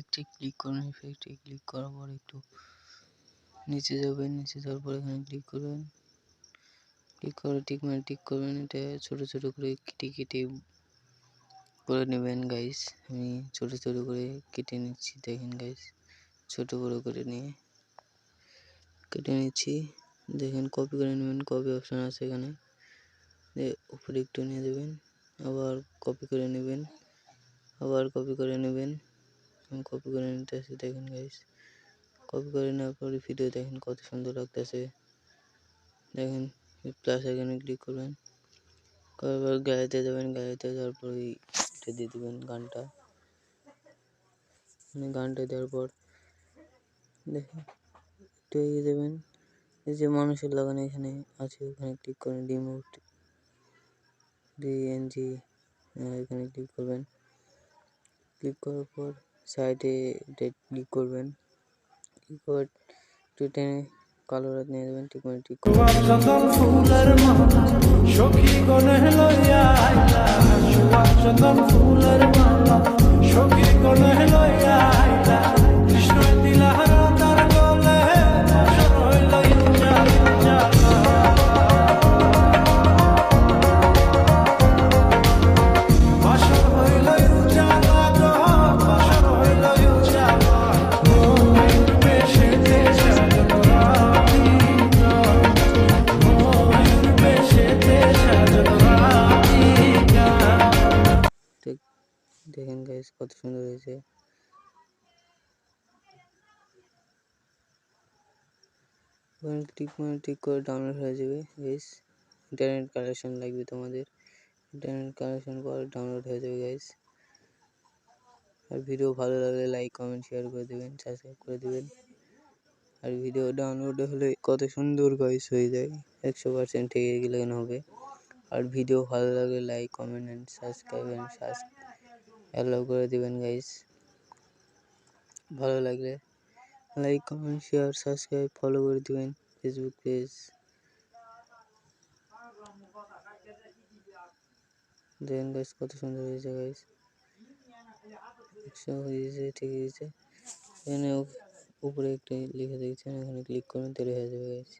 ইফেক্টে click করুন ইফেক্টে click করার পর একটু নিচে যাবেন, নিচে যাওয়ার পর এখানে ক্লিক করবেন। ক্লিক করে ঠিক মানে টিক করবেন, এটা ছোট ছোট করে কেটে কেটে করে নেবেন গাইস আমি ছোট ছোট করে কেটে নিচ্ছি, দেখেন গাইস ছোট বড় করে নিয়ে কেটে নিচ্ছি। দেখেন কপি করে নেবেন কপি অপশান আছে এখানে। উপরে একটু নিয়ে দেবেন আবার কপি করে নেবেন, আবার কপি করে নেবেন। আমি কপি করে নিতেছি, দেখেন গাইস কপি করে নেওয়ার পরে ভিডিও দেখেন কত সুন্দর লাগতেছে। দেখেন প্লাস এখানে ক্লিক করবেন। কয়েকবার গাড়িতে দেবেন গাড়িতে দেওয়ার পর এটা দিয়ে দেবেন, গানটা। গানটা দেওয়ার পর দেখেন, একটু দেবেন এই যে মানুষের লাগানো এখানে আছে, ওখানে ক্লিক করেন রিমোট ডিএনজি এখানে ক্লিক করবেন। ক্লিক করার পর সাইডে এটা ক্লিক করবেন। ঠিক করে একটু টেনে কালো রাত নিয়ে দেবেন ঠিক করে ঠিক সুয়ার দেখেন গাইস কত সুন্দর হয়েছে। ওখানে টিক মানে করে ডাউনলোড হয়ে যাবে গাইস ইন্টারনেট কানেকশন লাগবে তোমাদের। ইন্টারনেট কানেকশন করে ডাউনলোড হয়ে যাবে গাইস আর ভিডিও ভালো লাগলে লাইক কমেন্ট শেয়ার করে দেবেন সাবস্ক্রাইব করে দেবেন। আর ভিডিও ডাউনলোড হলে কত সুন্দর গাইস হয়ে যায়। একশো পার্সেন্ট থেকে গেলে হবে। আর ভিডিও ভালো লাগলে like comment and subscribe and allow করে দেবেন গাইস ভালো লাগলে like comment share subscribe follow করে দেবেন ফেসবুক পেজ দেখেন গাইস কত সুন্দর হয়েছে গাইস একশো হয়েছে, ঠিক হয়েছে। এখানে উপরে একটা লিখে দেখছেন এখানে ক্লিক করুন, তৈরি হয়ে যাবে গাইস